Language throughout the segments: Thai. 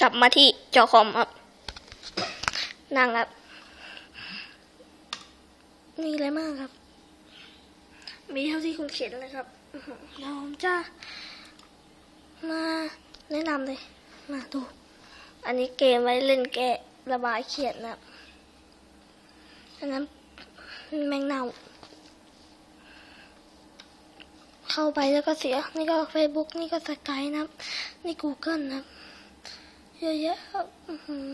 กลับมาที่จอคอมครับ นั่งครับ มีอะไรมากครับ มีเท่าที่คุณเขียนเลยครับเดี๋ยวผมจะมาแนะนำเลย มาดู อันนี้เกมไว้เล่นแกะระบายเขียนนะครับอันนั้นแมงเน่าเข้าไปแล้วก็เสีย นี่ก็ Facebook นี่ก็สกายนะครับ นี่ Google นะครับ เยอะแยะครับอื้อหือ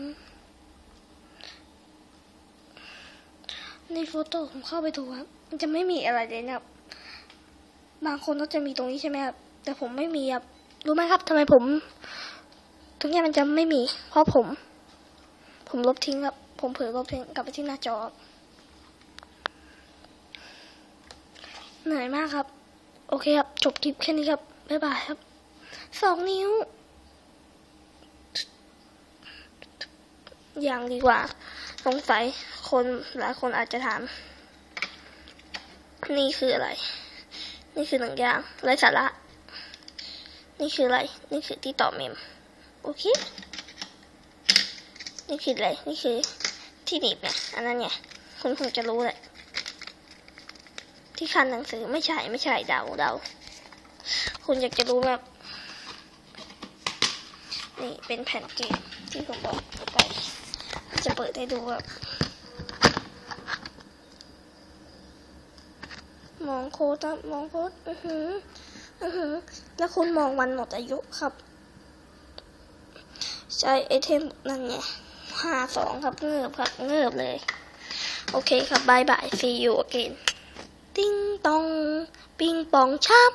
นี่โฟโต้ผมเข้าไปดูครับมันจะไม่มีอะไรเลยนะครับ บางคนก็จะมีตรงนี้ใช่ไหมครับ แต่ผมไม่มีครับ รู้ไหมครับทำไมผมทุกอย่างมันจะไม่มี เพราะผม ผมลบทิ้งครับ ผมเผลอลบทิ้งกลับไปที่หน้าจอเหนื่อยมากครับ โอเคครับ จบคลิปแค่นี้ครับ บ๊ายบายครับ สองนิ้ว อย่างดีกว่า สงสัยคนหลายคนอาจจะถาม นี่คืออะไร นี่คือหนึ่งอย่างไรสาระ นี่คืออะไร นี่คือที่ต่อเมม โอเค นี่คืออะไร นี่คือที่หนีบไงอันนั้นไงคุณคงจะรู้แหละ ที่คันหนังสือไม่ใช่ไม่ใช่เดาเดา คุณอยากจะรู้แบบนี่เป็นแผ่นเกมที่ผมบอกไป จะเปิดให้ดูแบบมองโค้ดครับมองโค้ดอือหืออือหือแล้วคุณมองวันหมดอายุครับ ใช้ไอเทมนั่นไงห้าสองครับเงือบครับเงือบเลย โอเคครับบายบาย see you again ติ้งตอง ปิงปองชับ